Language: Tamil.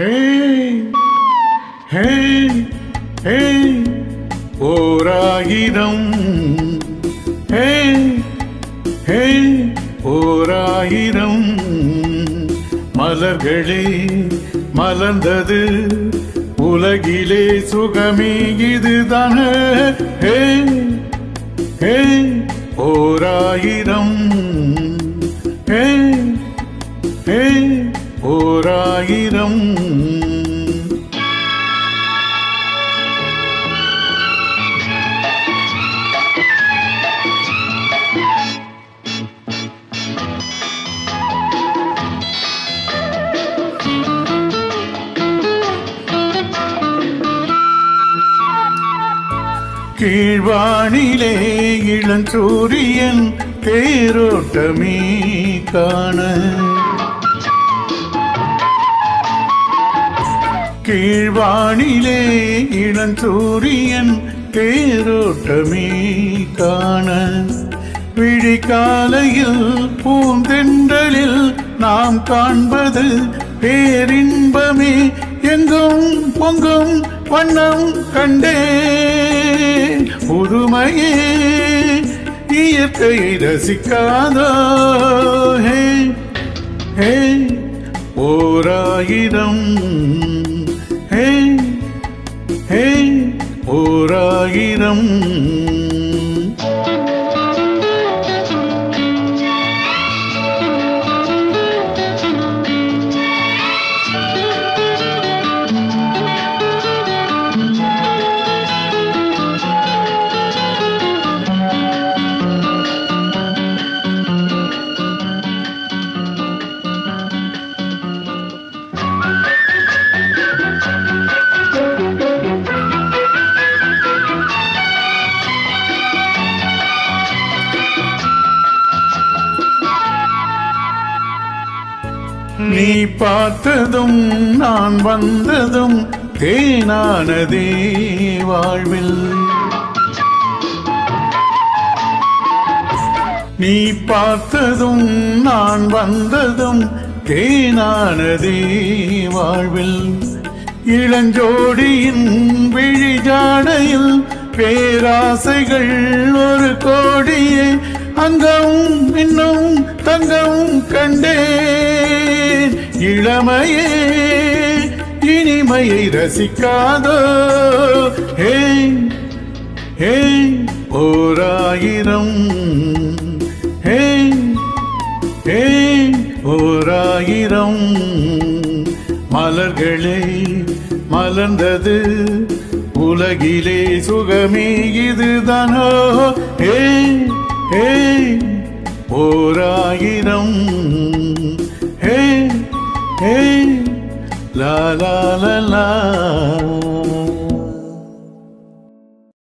ஹே ஹே ஹே ஓராயிரம் ஹே ஹே ஓராயிரம் மலர்களே மலர்ந்தது. உலகிலே சுகமே இதுதான ஹே ஹே ஓராயிரம் ஹே ஹே ஓராயிரம் கீழ்வானிலே இளஞ்சூரியன் தேரோட்டமே காண. கீழ்வானிலே இளஞ்சூரியன் தேரோட்டமே காண. விழிகாலையில் பூந்தென்றலில் நாம் காண்பது பேரின்பமே. எங்கும் பொங்கும் வண்ணம் கண்டே புதுமையே இயற்கை ரசிக்காதோ. ஹே ஹே ஓராயிரம் ஹே ஹே ஓராயிரம் நீ பார்த்ததும் நான் வந்ததும் தேனானதே வாழ்வில் நீ பார்த்ததும் நான் வந்ததும் தேனானதே வாழ்வில் இளஞ்சோடியின் விழிஜாடையில் பேராசைகள் ஒரு கோடியே. அங்கவும் இன்னும் தங்கவும் கண்டே. இளமையே இனிமையை ரசிக்காதோ? ஹே ஹே ஓராயிரம். ஹே ஹே ஓராயிரம். மலர்களே மலர்ந்தது உலகிலே சுகமே இதுதானோ? ஹே ஹே ஓராயிரம். Hey, la la la la.